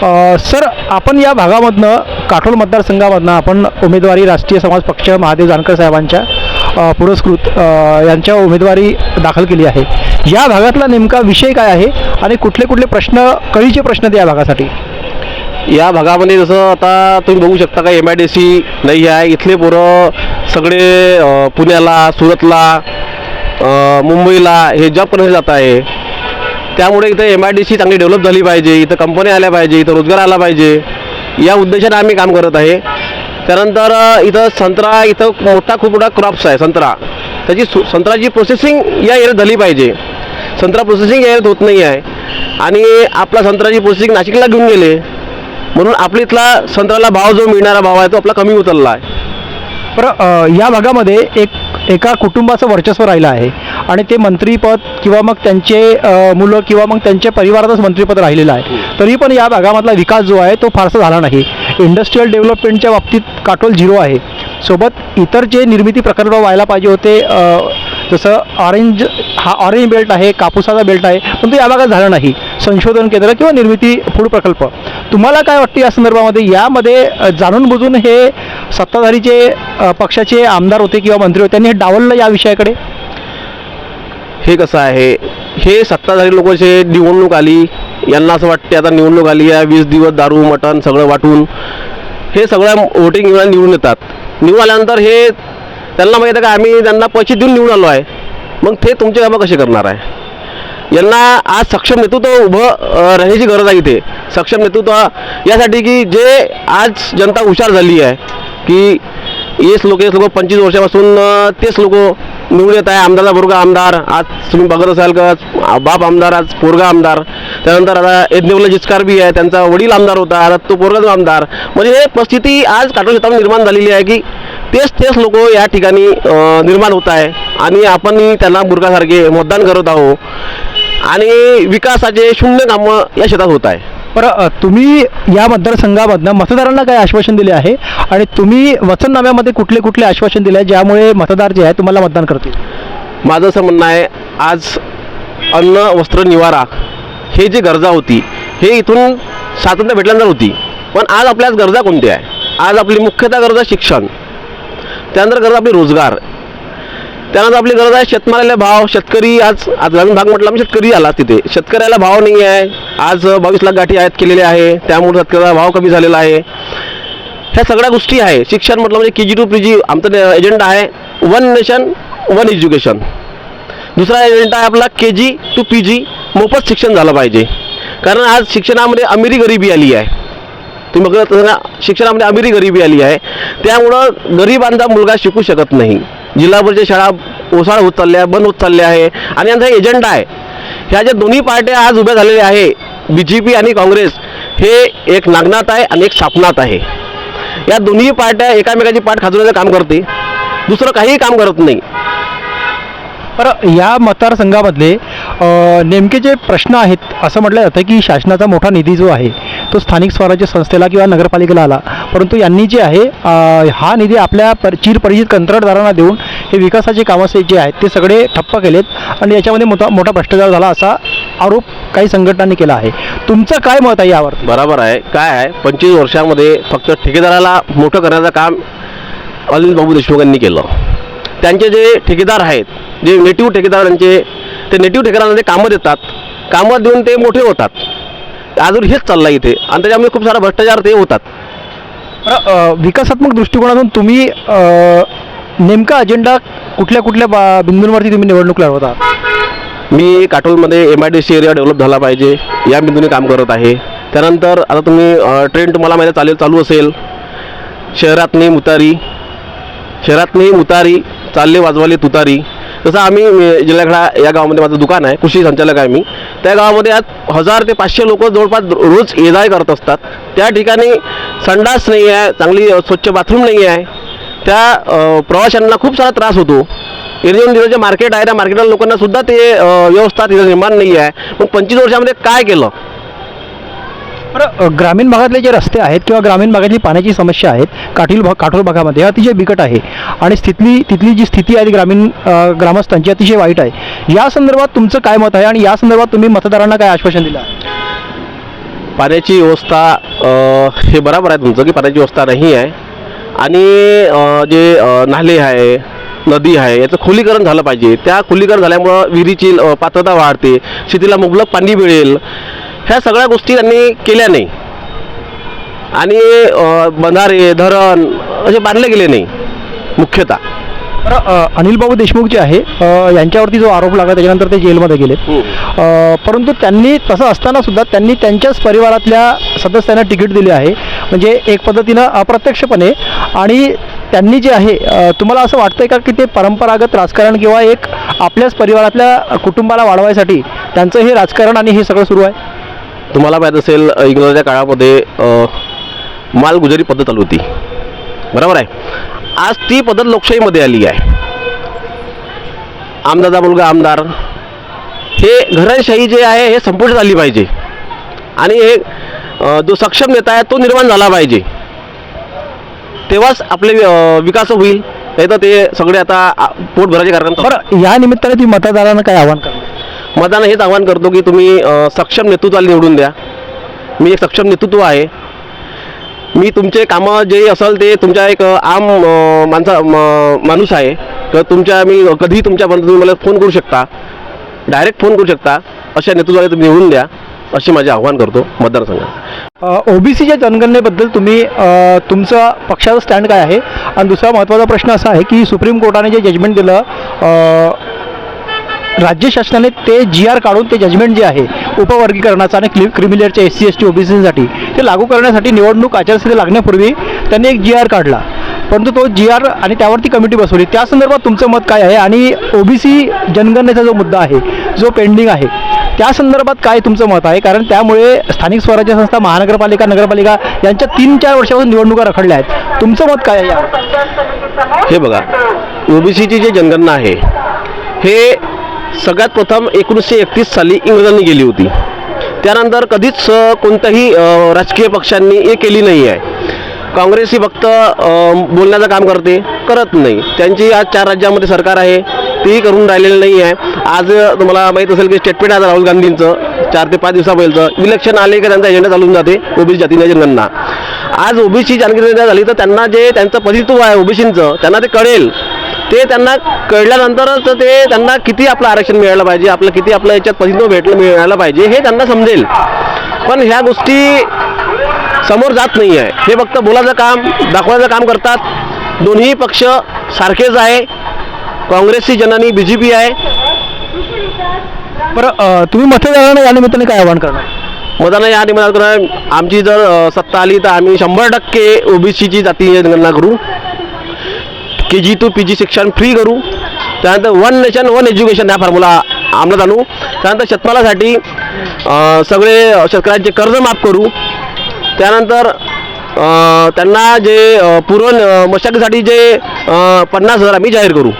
Sir आपण या भागामधनं काटोल मतदारसंघामधनं आपण उमेदवारी राष्ट्रीय समाज पक्ष महादेव जानकर साहेबांच्या पुरस्कृत यांच्या उमेदवारी दाखल केली आहे. या भागातला नेमका विषय काय आहे आणि कुठले कुठले प्रश्न कळीचे प्रश्न आहेत या भागासाठी? या भागामध्ये जसं आता तुम्ही बघू शकता का एम आय डी सी नाही आहे. इथले पोरं सगळे पुण्याला सुरतला मुंबईला हे जॉब करण्यासाठी जात आहे त्यामुळे इथं एम आय डी सी चांगली डेव्हलप झाली पाहिजे इथं कंपन्या आल्या पाहिजे इथं रोजगार आला पाहिजे. या उद्देशाने आम्ही काम करत आहे. त्यानंतर इथं संत्रा इथं मोठा खूप मोठा क्रॉप्स आहे संत्रा. त्याची सु संत्राची प्रोसेसिंग या एरियात झाली पाहिजे. संत्रा प्रोसेसिंग या एरियात होत नाही आहे. आणि आपला संत्र्याची प्रोसेसिंग नाशिकला घेऊन गेले. म्हणून आपल्या इथला संत्र्याला भाव जो मिळणारा भाव आहे तो आपला कमी उतरला आहे. बरं या भागामध्ये एक एका कुटुंबाचं वर्चस्व राहिलं आहे. आणि ते मंत्रीपद किंवा मग त्यांचे मुलं किंवा मग त्यांच्या परिवारातच मंत्रीपद राहिलेलं आहे. तरी पण या भागामधला विकास जो आहे तो फारसा झाला नाही. इंडस्ट्रीयल डेव्हलपमेंटच्या बाबतीत काटोल झिरो आहे. सोबत इतर जे निर्मिती प्रकल्प व्हायला पाहिजे होते जसं ऑरेंज हा ऑरेंज बेल्ट आहे कापूसाचा बेल्ट आहे पण तो या भागात झाला नाही. संशोधन केंद्र किंवा निर्मिती फूड प्रकल्प. तुम्हाला काय वाटतं या संदर्भामध्ये? यामध्ये जाणून बुजून हे सत्ताधारीचे पक्षाचे आमदार होते किंवा मंत्री होते त्यांनी हे डावललं या विषयाकडे? हे कसं आहे? हे सत्ताधारी लोक जे निवडणूक आली. यांना असं वाटते आता निवडणूक आली आहे. वीस दिवस दारू मटण सगळं वाटून. हे सगळं वोटिंग निवडून येतात. निवडून आल्यानंतर हे त्यांना माहीत आहे का आम्ही त्यांना पैसे देऊन निवडून आलो आहे. मग ते तुमचे कामं कसे करणार आहे? यांना आज सक्षम नेतृत्व उभं राहण्याची गरज आहे इथे. सक्षम नेतृत्व यासाठी की जे आज जनता हुशार झाली आहे की येस लोक येस लोक पंचवीस वर्षापासून तेच लोक निवडून येत आहे. आमदारचा पोरगा आमदार आज तुम्ही बघत असाल का बाप आमदार आज पोरगा आमदार. त्यानंतर आता यज्ञवला जिचकार बी आहे त्यांचा वडील आमदार होता आता तो पोरगा आमदार. म्हणजे हे परिस्थिती आज काटोल क्षेत्रामध्ये निर्माण झालेली आहे की तेच तेच लोक या ठिकाणी निर्माण होत आहे. आणि आपण त्यांना बुरकासारखे मतदान करत आहोत. आणि विकासाचे शून्य कामं या शेतात होत आहे. बरं तुम्ही या मतदारसंघामधनं मतदारांना काय आश्वासन दिले आहे? आणि तुम्ही वचननाम्यामध्ये कुठले कुठले आश्वासन दिले आहे ज्यामुळे मतदार जे आहे तुम्हाला मतदान करतील? माझं असं म्हणणं आहे आज अन्न वस्त्र निवारा हे जी गरजा होती हे इथून स्वातंत्र्य भेटल्यानंतर होती. पण आज आपल्या गरजा कोणत्या आहे आज आपली मुख्यतः गरज आहे शिक्षण. त्यानंतर गरज आपली रोजगार. त्यानंतर आपली गरज आहे शेतमालाला भाव. शेतकरी आज आज ग्रामीण भाग म्हटलं आम्ही शेतकरी आला तिथे. शेतकऱ्याला भाव नाही आहे. आज बावीस लाख गाठी आयात केलेले आहे. त्यामुळे शेतकऱ्याला भाव कमी झालेला आहे. ह्या सगळ्या गोष्टी आहे. शिक्षण म्हटलं म्हणजे के जी टू पी जी आमचा एजेंडा आहे. वन नेशन वन एज्युकेशन दुसरा एजेंडा आहे आपला के जी टू पी जी मोफत शिक्षण झालं पाहिजे. कारण आज शिक्षणामध्ये अमिरी गरिबी आली आहे. तुम्ही बघत असाल शिक्षणामध्ये अमिरी गरिबी आली आहे. त्यामुळं गरिबांचा मुलगा शिकू शकत नाही. जिल्हाभरच्या शाळा ओसाळ होत चालल्या बंद होत चालल्या आहे. आणि यांचा एजंडा आहे. ह्या ज्या दोन्ही पार्ट्या आज उभ्या झालेल्या आहे बी जे पी आणि काँग्रेस हे एक नागनाथ आहे आणि एक सापनाथ आहे. या दोन्ही पार्ट्या एकामेकाची पाठ खाजवण्याचं काम करते. दुसरं काहीही काम करत नाही. तर या मतदारसंघामधले नेमके जे प्रश्न आहेत असं म्हटलं जातं की शासनाचा मोठा निधी जो आहे तो स्थानिक स्वराज्य संस्थेला किंवा नगरपालिकेला आला. परंतु यांनी जे आहे हा निधी आपल्या पर चिरपरिचित कंत्राटदारांना देऊन हे विकासाचे कामं जे आहेत ते सगळे ठप्प केलेत आणि याच्यामध्ये मोठा मोठा भ्रष्टाचार झाला असा आरोप काही संघटनांनी केला आहे. तुमचं काय मत आहे यावर बरोबर आहे. काय आहे? पंचवीस वर्षामध्ये फक्त ठेकेदाराला मोठं करण्याचं काम अनिल बाबू देशमुख यांनी केलं. त्यांचे जे ठेकेदार आहेत जे नेटिव्ह ठेकेदारांचे ते नेटिव्ह ठेकेदारांना ते कामं देतात कामं देऊन ते मोठे होतात. अजून हेच चाललं इथे. आणि त्याच्यामुळे खूप सारा भ्रष्टाचार ते होतात. बरं, अ, विकासात्मक दृष्टिकोनातून तुम्ही अ, नेमका अजेंडा कुठल्या कुठल्या बा- बिंदूंवरती तुम्ही निवडणूक लढवत? मी काटोलमध्ये M I D C area develop झाला पाहिजे. या बिंदूने काम करत आहे. त्यानंतर आता तुम्ही अ, ट्रेन तुम्हाला माहिती चालेल चालू असेल. शहरातनी मुतारी. शहरातनी मुतारी चालले वाजवाले तुतारी. जसं आम्ही जिल्ह्याकडा या गावामध्ये माझं दुकान आहे कृषी संचालक आहे मी. त्या गावामध्ये आज हजार ते पाचशे लोक जवळपास रोज ये जाय करत असतात. त्या ठिकाणी संडास नाही आहे चांगली स्वच्छ बाथरूम नाही आहे. त्या प्रवाशांना खूप सारा त्रास होतो. एरियन जे मार्केट आहे त्या मार्केटला लोकांना सुद्धा ते व्यवस्था तिथं निर्माण नाही आहे. मग पंचवीस वर्षामध्ये काय केलं? बरं ग्रामीण भागातले जे रस्ते आहेत किंवा ग्रामीण भागातली पाण्याची समस्या आहेत काठील भाग काठोल भागामध्ये अतिशय बिकट आहे. आणि तिथली तिथली जी स्थिती आहे ग्रामीण ग्रामस्थांची अतिशय वाईट आहे. या संदर्भात तुमचं काय मत आहे आणि या संदर्भात तुम्ही मतदारांना काय आश्वासन दिलं आहे? पाण्याची व्यवस्था हे बरोबर आहे तुमचं की पाण्याची व्यवस्था नाही आहे. आणि जे नाले आहे नदी आहे याचं खोलीकरण झालं पाहिजे. त्या खोलीकरण झाल्यामुळं विहिरीची पात्रता वाढते शेतीला मुबलक पाणी मिळेल. ह्या सगळ्या गोष्टी त्यांनी केल्या नाही. आणि बंधारे धरण असे बांधले गेले नाही मुख्यतः. अनिल बाबू देशमुख जे आहे यांच्यावरती जो आरोप लागला त्याच्यानंतर ते जेलमध्ये गेले. अ, परंतु त्यांनी तसं असताना सुद्धा त्यांनी त्यांच्याच परिवारातल्या सदस्यांना तिकीट दिले आहे. म्हणजे एक पद्धतीनं अप्रत्यक्षपणे आणि त्यांनी जे आहे तुम्हाला असं वाटतंय का की ते परंपरागत राजकारण किंवा एक आपल्याच परिवारातल्या कुटुंबाला वाढवायसाठी त्यांचं हे राजकारण आणि हे सगळं सुरू आहे? तुम्हाला माहीत असेल इंग्रजाच्या काळामध्ये मालगुजारी पद्धत चालू होती. बरोबर आहे? आज ती पद्धत लोकशाहीमध्ये आली आहे. आमदारचा मुलगा आमदार. हे घराणशाही जे आहे हे संपुष्टात आली पाहिजे. आणि हे जो सक्षम नेता आहे तो निर्माण झाला पाहिजे. तेव्हाच आपले विकास होईल. नाही तर ते सगळे आता आ, पोट भरायचे कार्यक्रम. बरं या निमित्ताने तुम्ही मतदारांना काय आव्हान करणार? मतदान हेच आवाहन करतो की तुम्ही सक्षम नेतृत्वाला निवडून द्या. मी एक सक्षम नेतृत्व आहे. मी तुमचे कामं जे असेल ते तुमच्या एक आम माणसा म- माणूस आहे. तर तुमच्या मी कधीही तुमच्यापर्यंत तुम्ही मला फोन करू शकता. डायरेक्ट फोन करू शकता. अशा नेतृत्वाला तुम्ही निवडून द्या. असे माझे आव्हान करतो मतदारसंघात ओबीसीच्या जनगणनेबद्दल तुम्ही तुमचा पक्षाचा स्टँड काय आहे? आणि दुसरा महत्त्वाचा प्रश्न असा आहे की सुप्रीम कोर्टाने जे जजमेंट दिलं राज्य शासनाने ते जी आर काढून ते जजमेंट जे आहे उपवर्गीकरणाचा आणि क्लि क्रिमिलेअरच्या एस सी एस टी ओबीसीसाठी ते लागू करण्यासाठी निवडणूक आचारसंहिता लागण्यापूर्वी त्यांनी एक जी आर काढला. परंतु तो जी आर आणि त्यावरती कमिटी बसवली. त्या संदर्भात तुमचं मत काय आहे? आणि ओबीसी जनगणनेचा जो मुद्दा आहे जो पेंडिंग आहे त्या संदर्भात काय तुमचं मत आहे? कारण त्यामुळे स्थानिक स्वराज्य संस्था महानगरपालिका नगरपालिका यांच्या तीन चार वर्षापासून निवडणुका रखडल्या आहेत. तुमचं मत काय आहे हे बघा ओबीसीची जी जनगणना आहे हे सगळ्यात प्रथम एकोणीसशे एकतीस साली इंग्रजांनी केली होती. त्यानंतर कधीच कोणत्याही राजकीय पक्षांनी हे केली नाही आहे. काँग्रेस ही फक्त बोलण्याचं काम करते करत नाही. त्यांची आज चार राज्यामध्ये सरकार आहे तेही करून राहिलेलं नाही आहे. आज तुम्हाला माहीत असेल की स्टेटमेंट आहे राहुल गांधींचं चार ते पाच दिवसापर्यंत इलेक्शन आले की त्यांचा एजेंडा चालून जाते ओबीसी जातीय जनांना आज ओबीसी जनगणना झाली तर त्यांना जे त्यांचं प्रतित्व आहे ओबीसींचं त्यांना ते कळेल. ते त्यांना कळल्यानंतरच ते त्यांना किती आपलं आरक्षण मिळालं पाहिजे आपलं किती आपलं याच्यात प्रतित्व भेटलं मिळालं पाहिजे हे त्यांना समजेल. पण ह्या गोष्टी समोर जात नाही आहे. हे फक्त बोलायचं काम दाखवायचं काम करतात. दोन्ही पक्ष सारखेच आहे. काँग्रेसची जननी बी जे पी आहे. बरं तुम्ही मतदारांना या निमित्ताने काय आव्हान करणार? मताना या निमित्तानं आमची जर सत्ता आली तर आम्ही शंभर टक्के ओबीसीची जातीय जनगणना करू. के जी टू पी जी शिक्षण फ्री करू. त्यानंतर वन नेशन वन एज्युकेशन हा फॉर्म्युला अंमलात आणू. त्यानंतर शेतमालासाठी सगळे शेतकऱ्यांचे कर्ज माफ करू. त्यानंतर त्यांना जे पूर्व मशागतीसाठी जे पन्नास हजार आम्ही जाहीर करू.